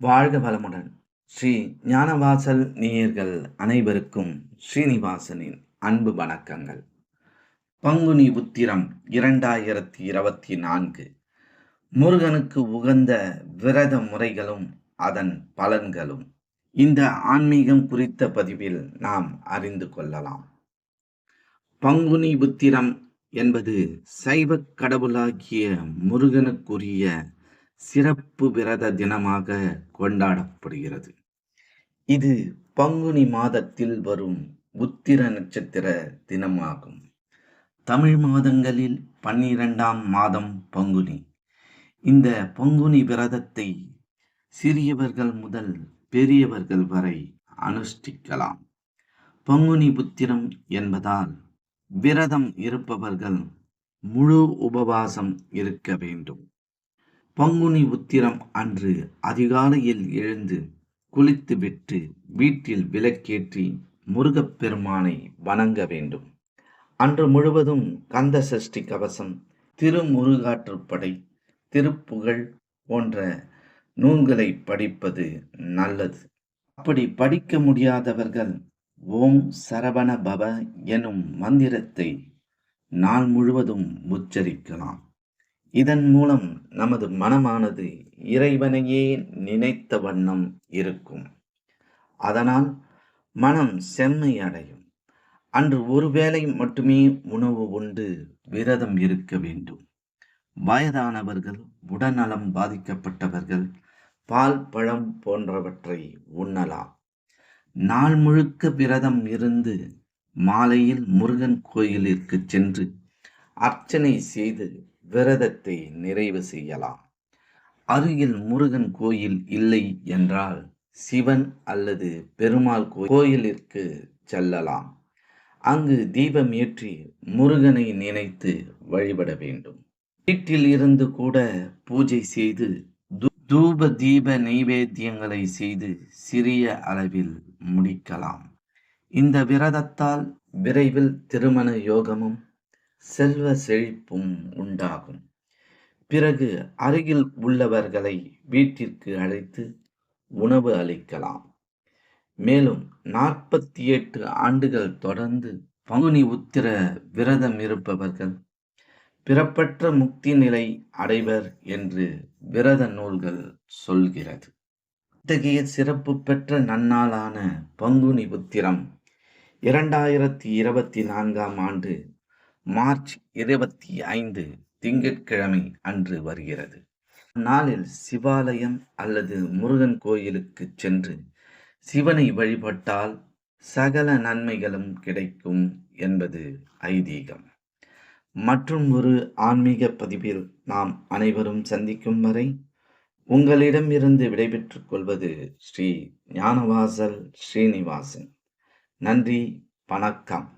வாழ்க வளமுடன். ஸ்ரீ ஞானவாசல் நேயர்கள் அனைவருக்கும் ஸ்ரீனிவாசனின் அன்பு வணக்கங்கள். பங்குனி உத்திரம் இரண்டாயிரத்தி இருபத்தி நான்கு. முருகனுக்கு உகந்த விரத முறைகளும் அதன் பலன்களும் இந்த ஆன்மீகம் குறித்த பதிவில் நாம் அறிந்து கொள்ளலாம். பங்குனி உத்திரம் என்பது சைவ கடவுளாகிய முருகனுக்குரிய சிறப்பு விரத தினமாக கொண்டாடப்படுகிறது. இது பங்குனி மாதத்தில் வரும் உத்திர நட்சத்திர தினமாகும். தமிழ் மாதங்களில் பன்னிரெண்டாம் மாதம் பங்குனி. இந்த பங்குனி விரதத்தை சிறியவர்கள் முதல் பெரியவர்கள் வரை அனுஷ்டிக்கலாம். பங்குனி புத்திரம் என்பதால் விரதம் இருப்பவர்கள் முழு உபவாசம் இருக்க வேண்டும். பங்குனி உத்திரம் அன்று அதிகாலையில் எழுந்து குளித்துவிட்டு வீட்டில் விளக்கேற்றி முருகப்பெருமானை வணங்க வேண்டும். அன்று முழுவதும் கந்த சஷ்டி கவசம் திருமுருகாற்றுப்படை திருப்புகழ் போன்ற நூல்களை படிப்பது நல்லது. அப்படி படிக்க முடியாதவர்கள் ஓம் சரவண பவ எனும் மந்திரத்தை நாள் முழுவதும் உச்சரிக்கலாம். இதன் மூலம் நமது மனமானது இறைவனையே நினைத்த வண்ணம் இருக்கும். அதனால் மனம் செம்மை அடையும். அன்று ஒருவேளை மட்டுமே உணவு உண்டு விரதம் இருக்க வேண்டும். வயதானவர்கள் உடல்நலம் பாதிக்கப்பட்டவர்கள் பால் பழம் போன்றவற்றை உண்ணலாம். நாள் முழுக்க விரதம் இருந்து மாலையில் முருகன் கோயிலிற்கு சென்று அர்ச்சனை செய்து விரதத்தை நிறைவு செய்யலாம். அருகில் முருகன் கோயில் இல்லை என்றால் சிவன் அல்லது பெருமாள் கோயிலிற்கு செல்லலாம். அங்கு தீபம் ஏற்றி முருகனை நினைத்து வழிபட வேண்டும். வீட்டில் இருந்து கூட பூஜை செய்து தூப தீப நைவேத்தியங்களை செய்து சிறிய அளவில் முடிக்கலாம். இந்த விரதத்தால் விரைவில் திருமண யோகமும் செல்வ செழிப்பும் உண்டாகும். பிறகு அருகில் உள்ளவர்களை வீட்டிற்கு அழைத்து உணவு அளிக்கலாம். மேலும் நாற்பத்தி எட்டு ஆண்டுகள் தொடர்ந்து பங்குனி உத்திர விரதம் இருப்பவர்கள் பிறப்பற்ற முக்தி நிலை அடைவர் என்று விரத நூல்கள் சொல்கிறது. இத்தகைய சிறப்பு பெற்ற நன்னாளான பங்குனி உத்திரம் இரண்டாயிரத்தி இருபத்தி நான்காம் ஆண்டு மார்ச் இருபத்தி ஐந்து திங்கட்கிழமை அன்று வருகிறது. நாளில் சிவாலயம் அல்லது முருகன் கோயிலுக்கு சென்று சிவனை வழிபட்டால் சகல நன்மைகளும் கிடைக்கும் என்பது ஐதீகம். மற்றும் ஒரு ஆன்மீக பதிவில் நாம் அனைவரும் சந்திக்கும் வரை உங்களிடமிருந்து விடைபெற்றுக் கொள்வது ஸ்ரீ ஞானவாசல் ஸ்ரீனிவாசன். நன்றி வணக்கம்.